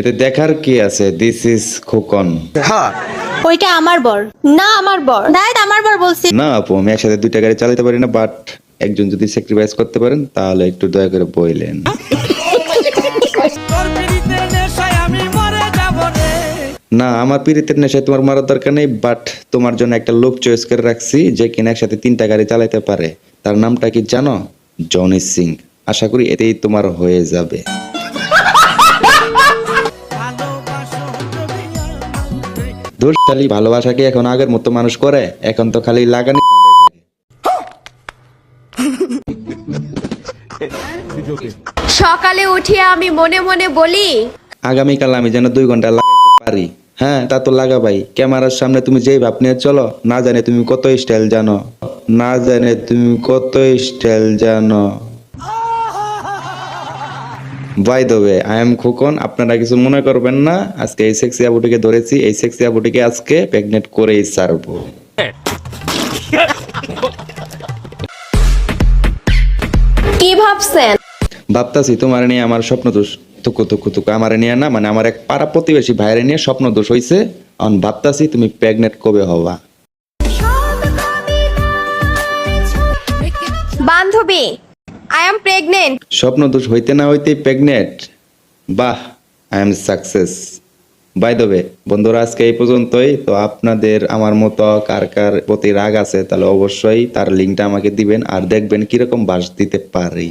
এতে দেখার কি আছে? This is Khokon. ওইটা আমার বর। না আমার বর। আমার বর বলছি। না আপু আমি একসাথে দুইটা গাড়ি চালাতে পারি না বাট একজন যদি স্যাক্রিফাইস করতে পারেন তাহলে একটু দয়া করে বইলেন। না আমার পীড়িতের নেশায় তোমার মারার দরকার নেই বাট তোমার জন্য একটা লোক চয়েস করে রাখছি যে কিনা একসাথে তিনটা গাড়ি চালাতে পারে। তার নামটা কি জানো? জনি সিং। আশা করি এতেই তোমার হয়ে যাবে। খালি ভালোবাসাকে এখন আগের মতো মানুষ করে এখন তো খালি লাগানি সকালে উঠিয়ে আমি মনে মনে বলি আগামীকাল আমি যেন দুই ঘণ্টা লাগাইতে পারি। হ্যাঁ তা তো লাগাবাই। ক্যামেরার সামনে তুমি যেই ভাব নিয়ে চলো না জানে তুমি কত স্টাইল জানো। না জানে তুমি কত স্টাইল জানো। বাই দেবে আই এম খোকন আপনারা কিছু মনে করবেন না আজকে এই সেক্সি আবুটিকে ধরেছি এই সেক্সি আবুটিকে আজকে প্রেগনেন্ট করেই ছাড়বো। কি ভাবছেন? ভাবতাছি তোমার নিয়ে আমার স্বপ্ন দোষ তুকু তুকু তুকু আমার নিয়ে না মানে আমার এক পাড়া প্রতিবেশী ভাইয়ের নিয়ে স্বপ্ন দোষ হইছে। এখন ভাবতাছি তুমি প্রেগনেন্ট কবে হবা? বান্ধবী আই এম প্রেগনেন্ট স্বপ্ন দোষ হইতে না হইতেই প্রেগনেন্ট বাহ আই এম সাকসেস বাই দেবে বন্ধুরা, আজকে এই পর্যন্তই। তো আপনাদের আমার মতো কার কার প্রতি রাগ আছে, তাহলে অবশ্যই তার লিঙ্কটা আমাকে দিবেন আর দেখবেন কীরকম বাস দিতে পারি।